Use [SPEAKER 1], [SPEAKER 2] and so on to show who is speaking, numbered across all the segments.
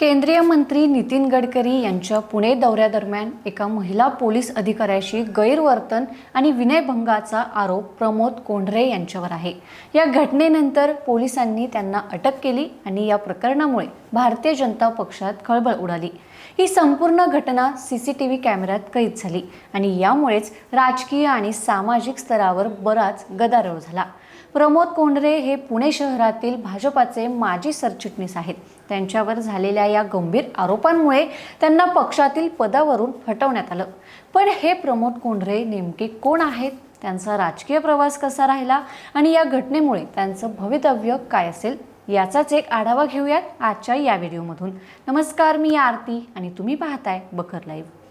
[SPEAKER 1] केंद्रीय मंत्री नितीन गडकरी यांच्या पुणे दौऱ्यादरम्यान एका महिला पोलीस अधिकाऱ्याशी गैरवर्तन आणि विनयभंगाचा आरोप प्रमोद कोंढरे यांच्यावर आहे. या घटनेनंतर पोलिसांनी त्यांना अटक केली आणि या प्रकरणामुळे भारतीय जनता पक्षात खळबळ उडाली. ही संपूर्ण घटना सी सी टी व्ही कॅमेऱ्यात कैद झाली आणि यामुळेच राजकीय आणि सामाजिक स्तरावर बराच गदारोळ झाला. प्रमोद कोंढरे हे पुणे शहरातील भाजपाचे माजी सरचिटणीस आहेत. त्यांच्यावर झालेल्या या गंभीर आरोपांमुळे त्यांना पक्षातील पदावरून हटवण्यात आलं. पण हे प्रमोद कोंढरे नेमके कोण आहेत? त्यांचा राजकीय प्रवास कसा राहिला? आणि या घटनेमुळे त्यांचं भवितव्य काय असेल? याचाच एक आढावा घेऊयात आजच्या या व्हिडिओमधून. नमस्कार मी आरती आणि तुम्ही पाहताय बकर लाईव्ह.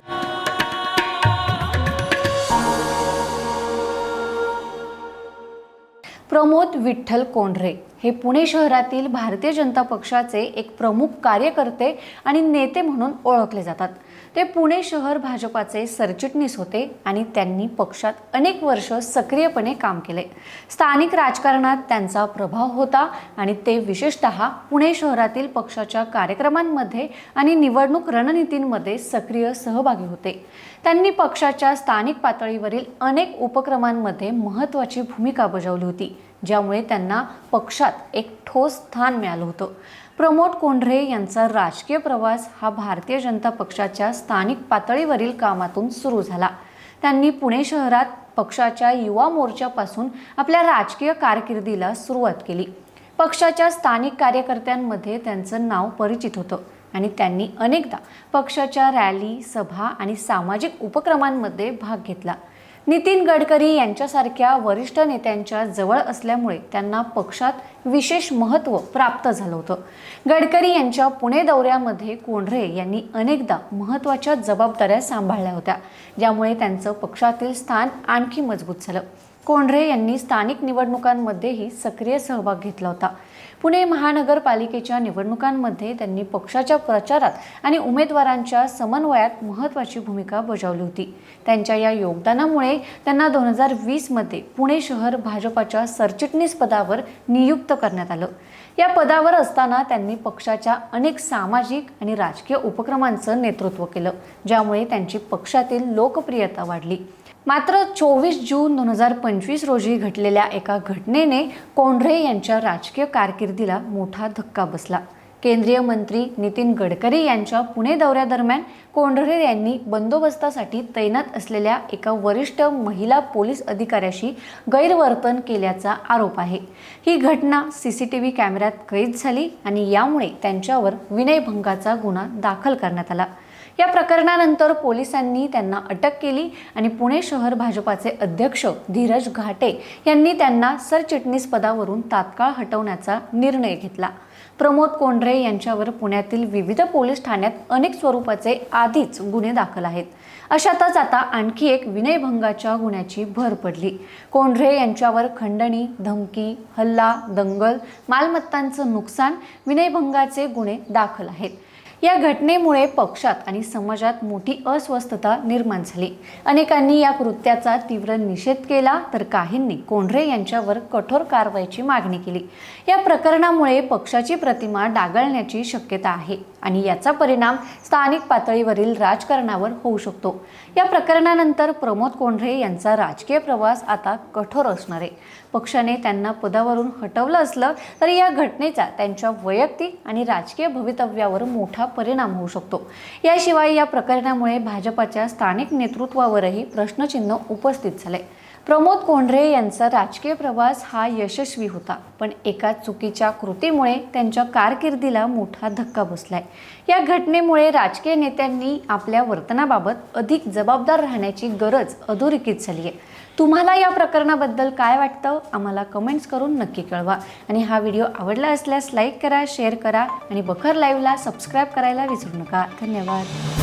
[SPEAKER 1] प्रमोद विठ्ठल कोंढरे हे पुणे शहरातील भारतीय जनता पक्षाचे एक प्रमुख कार्यकर्ते आणि नेते म्हणून ओळखले जातात. ते पुणे शहर भाजपाचे सरचिटणीस होते आणि त्यांनी पक्षात अनेक वर्ष सक्रियपणे काम केले. स्थानिक राजकारणात त्यांचा प्रभाव होता आणि ते विशेषतः पुणे शहरातील पक्षाच्या कार्यक्रमांमध्ये आणि निवडणूक रणनीतींमध्ये सक्रिय सहभागी होते. त्यांनी पक्षाच्या स्थानिक पातळीवरील अनेक उपक्रमांमध्ये महत्त्वाची भूमिका बजावली होती ज्यामुळे त्यांना पक्षात एक ठोस स्थान मिळालं होतं. प्रमोद कोंढरे यांचा राजकीय प्रवास हा भारतीय जनता पक्षाच्या स्थानिक पातळीवरील कामातून सुरू झाला. त्यांनी पुणे शहरात पक्षाच्या युवा मोर्चापासून आपल्या राजकीय कारकिर्दीला सुरुवात केली. पक्षाच्या स्थानिक कार्यकर्त्यांमध्ये त्यांचं नाव परिचित होतं आणि त्यांनी अनेकदा पक्षाच्या रॅली सभा आणि सामाजिक उपक्रमांमध्ये भाग घेतला. नितीन गडकरी यांच्यासारख्या वरिष्ठ नेत्यांच्या जवळ असल्यामुळे त्यांना पक्षात विशेष महत्त्व प्राप्त झालं होतं. गडकरी यांच्या पुणे दौऱ्यामध्ये कोंढरे यांनी अनेकदा महत्त्वाच्या जबाबदाऱ्या सांभाळल्या होत्या. ज्यामुळे त्यांचं पक्षातील स्थान आणखी मजबूत झालं. कोंढरे यांनी स्थानिक निवडणुकांमध्येही सक्रिय सहभाग घेतला होता. पुणे महानगरपालिकेच्या निवडणुकांमध्ये त्यांनी पक्षाच्या प्रचारात आणि उमेदवारांच्या समन्वयात महत्त्वाची भूमिका बजावली होती. त्यांच्या या योगदानामुळे त्यांना दोन हजार वीसमध्ये पुणे शहर भाजपाच्या सरचिटणीस पदावर नियुक्त करण्यात आलं. या पदावर असताना त्यांनी पक्षाच्या अनेक सामाजिक आणि राजकीय उपक्रमांचं नेतृत्व केलं ज्यामुळे त्यांची पक्षातील लोकप्रियता वाढली. मात्र चोवीस जून दोन हजार पंचवीस रोजी घडलेल्या एका घटनेने कोंढरे यांच्या राजकीय कारकिर्दीला मोठा धक्का बसला. केंद्रीय मंत्री नितीन गडकरी यांच्या पुणे दौऱ्यादरम्यान कोंढरे यांनी बंदोबस्तासाठी तैनात असलेल्या एका वरिष्ठ महिला पोलीस अधिकाऱ्याशी गैरवर्तन केल्याचा आरोप आहे. ही घटना सी सी टी व्ही कॅमेऱ्यात कैद झाली आणि यामुळे त्यांच्यावर विनयभंगाचा गुन्हा दाखल करण्यात आला. या प्रकरणानंतर पोलिसांनी त्यांना अटक केली आणि पुणे शहर भाजपाचे अध्यक्ष धीरज घाटे यांनी त्यांना सरचिटणीस पदावरून तात्काळ हटवण्याचा निर्णय घेतला. प्रमोद कोंढरे यांच्यावर पुण्यातील विविध पोलीस ठाण्यात अनेक स्वरूपाचे आधीच गुन्हे दाखल आहेत. अशातच आता आणखी एक विनयभंगाच्या गुन्ह्याची भर पडली. कोंढरे यांच्यावर खंडणी धमकी हल्ला दंगल मालमत्तांचं नुकसान विनयभंगाचे गुन्हे दाखल आहेत. या घटनेमुळे पक्षात आणि समाजात मोठी अस्वस्थता निर्माण झाली. अनेकांनी या कृत्याचा तीव्र निषेध केला तर काहींनी कोंढरे यांच्यावर कठोर कारवाईची मागणी केली. या प्रकरणामुळे पक्षाची प्रतिमा डागळण्याची शक्यता आहे आणि याचा परिणाम स्थानिक पातळीवरील राजकारणावर होऊ शकतो. या प्रकरणानंतर प्रमोद कोंढरे यांचा राजकीय प्रवास आता कठोर असणार आहे. पक्षाने त्यांना पदावरून हटवलं असलं तरी या घटनेचा त्यांच्या वैयक्तिक आणि राजकीय भवितव्यावर मोठा परिणाम होऊ शकतो. याशिवाय या प्रकरणामुळे भाजपाच्या स्थानिक नेतृत्वावरही प्रश्नचिन्ह उपस्थित झाले. प्रमोद कोंढरे यांचा राजकीय प्रवास हा यशस्वी होता पण एका चुकीच्या कृतीमुळे त्यांच्या कारकिर्दीला मोठा धक्का बसलाय. या घटनेमुळे राजकीय नेत्यांनी आपल्या वर्तनाबाबत अधिक जबाबदार राहण्याची गरज अधोरेखित झाली आहे तुम्हाला या प्रकरणाबद्दल काय वाटतं? आम्हाला कमेंट्स करून नक्की कळवा. आणि हा व्हिडिओ आवडला असल्यास लाईक करा शेअर करा आणि बखर लाईव्हला सबस्क्राईब करायला विसरू नका. धन्यवाद.